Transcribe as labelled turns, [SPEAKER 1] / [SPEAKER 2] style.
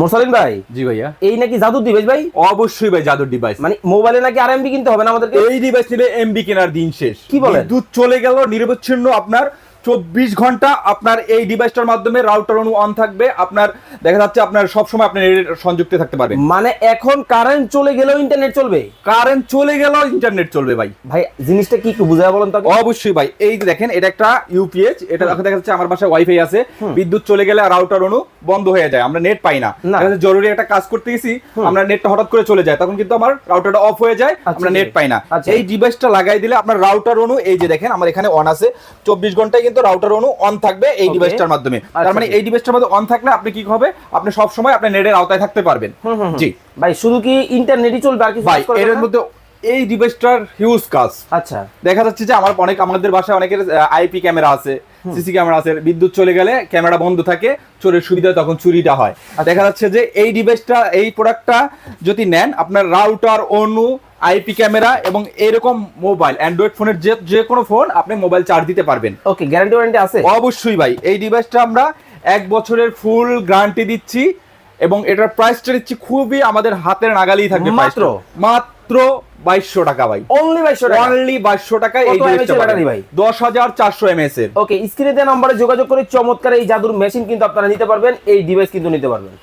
[SPEAKER 1] মোরসালিন ভাই?
[SPEAKER 2] জি ভাইয়া।
[SPEAKER 1] এই নাকি জাদুর ডিভাইস ভাই?
[SPEAKER 2] অবশ্যই ভাই জাদুর ডিভাইস
[SPEAKER 1] মানে মোবাইলে নাকি আর এমবি কিনতে হবে না আমাদেরকে?
[SPEAKER 2] এই ডিভাইস নিলে এমবি কেনার দিন শেষ।
[SPEAKER 1] কি বলে
[SPEAKER 2] দুধ চলে গেল নিরবচ্ছিন্ন আপনার চব্বিশ ঘণ্টা আপনার এই ডিভাইসটার মাধ্যমে রাউটার অনু অন থাকবে। আপনার দেখা যাচ্ছে আপনার সবসময় আপনার নেটের সংযুক্ত থাকতে পারবে
[SPEAKER 1] মানে এখন কারেন্ট চলে গেলেও ইন্টারনেট চলবে?
[SPEAKER 2] কারেন্ট চলে গেল ইন্টারনেট চলবে ভাই।
[SPEAKER 1] ভাই জিনিসটা কি একটু বুঝায় বলেন তো
[SPEAKER 2] অবশ্যই ভাই এই দেখেন এটা একটা ইউপিএইচ এটা দেখা যাচ্ছে আমার বাসায় ওয়াইফাই আছে। বিদ্যুৎ চলে গেলে রাউটার অনু বন্ধ হয়ে যায় আমরা নেট পাই না। জরুরি একটা কাজ করতে গেছি আমরা নেটটা হঠাৎ করে চলে যায় তখন কিন্তু আমার রাউটারটা অফ হয়ে যায়
[SPEAKER 1] আচ্ছা,
[SPEAKER 2] আমরা নেট পাই না।
[SPEAKER 1] আচ্ছা।
[SPEAKER 2] এই ডিভাইসটা লাগাই দিলে আপনার রাউটার অনু এই যে দেখেন আমার এখানে অন আছে। চব্বিশ ঘন্টায় কিন্তু রাউটার অনু অন থাকবে এই ডিভাইসটার মাধ্যমে।
[SPEAKER 1] আচ্ছা,
[SPEAKER 2] তার মানে
[SPEAKER 1] আচ্ছা।
[SPEAKER 2] এই ডিভাইসটার মধ্যে অন থাকলে আপনি কি হবে? আপনি সব সময় আপনার নেটের আওতায় থাকতে পারবেন। জি।
[SPEAKER 1] ভাই শুধু কি ইন্টারনেটই চলবে আর কিছু
[SPEAKER 2] ভাই এর মধ্যে এই ডিভাইসটার হিউজ কাজ।
[SPEAKER 1] আচ্ছা।
[SPEAKER 2] দেখা যাচ্ছে যে আমার অনেক আমাদের বাসায় অনেকের আইপি ক্যামেরা আছে সিসি ক্যামেরা আছে বিদ্যুৎ চলে গেলে ক্যামেরা বন্ধ থাকে চোরের সুবিধা তখন চুরিটা হয়। দেখা যাচ্ছে যে এই ডিভাইসটা এই প্রোডাক্টটা যদি নেন আপনার রাউটার অনু আইপি ক্যামেরা এবং এরকম মোবাইল অ্যান্ড্রয়েড ফোনের যে যে কোনো ফোন আপনি মোবাইল চার্জ দিতে পারবেন।
[SPEAKER 1] ওকে গ্যারান্টি ওয়ারেন্টি আছে?
[SPEAKER 2] অবশ্যই ভাই এই ডিভাইসটা আমরা এক বছরের ফুল গ্যারান্টি দিচ্ছি এবং এটার প্রাইসটা দিচ্ছি খুবই আমাদের হাতের নাগালেই থাকবে
[SPEAKER 1] মাত্র?
[SPEAKER 2] মাত্র বাইশশো টাকা ভাই।
[SPEAKER 1] অনলি সেটা
[SPEAKER 2] অনলি বাইশশো টাকা এই।
[SPEAKER 1] ভাই?
[SPEAKER 2] দশ হাজার চারশো এমএস এর।
[SPEAKER 1] ওকে স্ক্রিনে দেওয়া নম্বরে যোগাযোগ করে চমৎকার এই জাদুর মেশিন কিন্তু আপনারা নিতে পারবেন এই ডিভাইস কিন্তু নিতে পারবেন।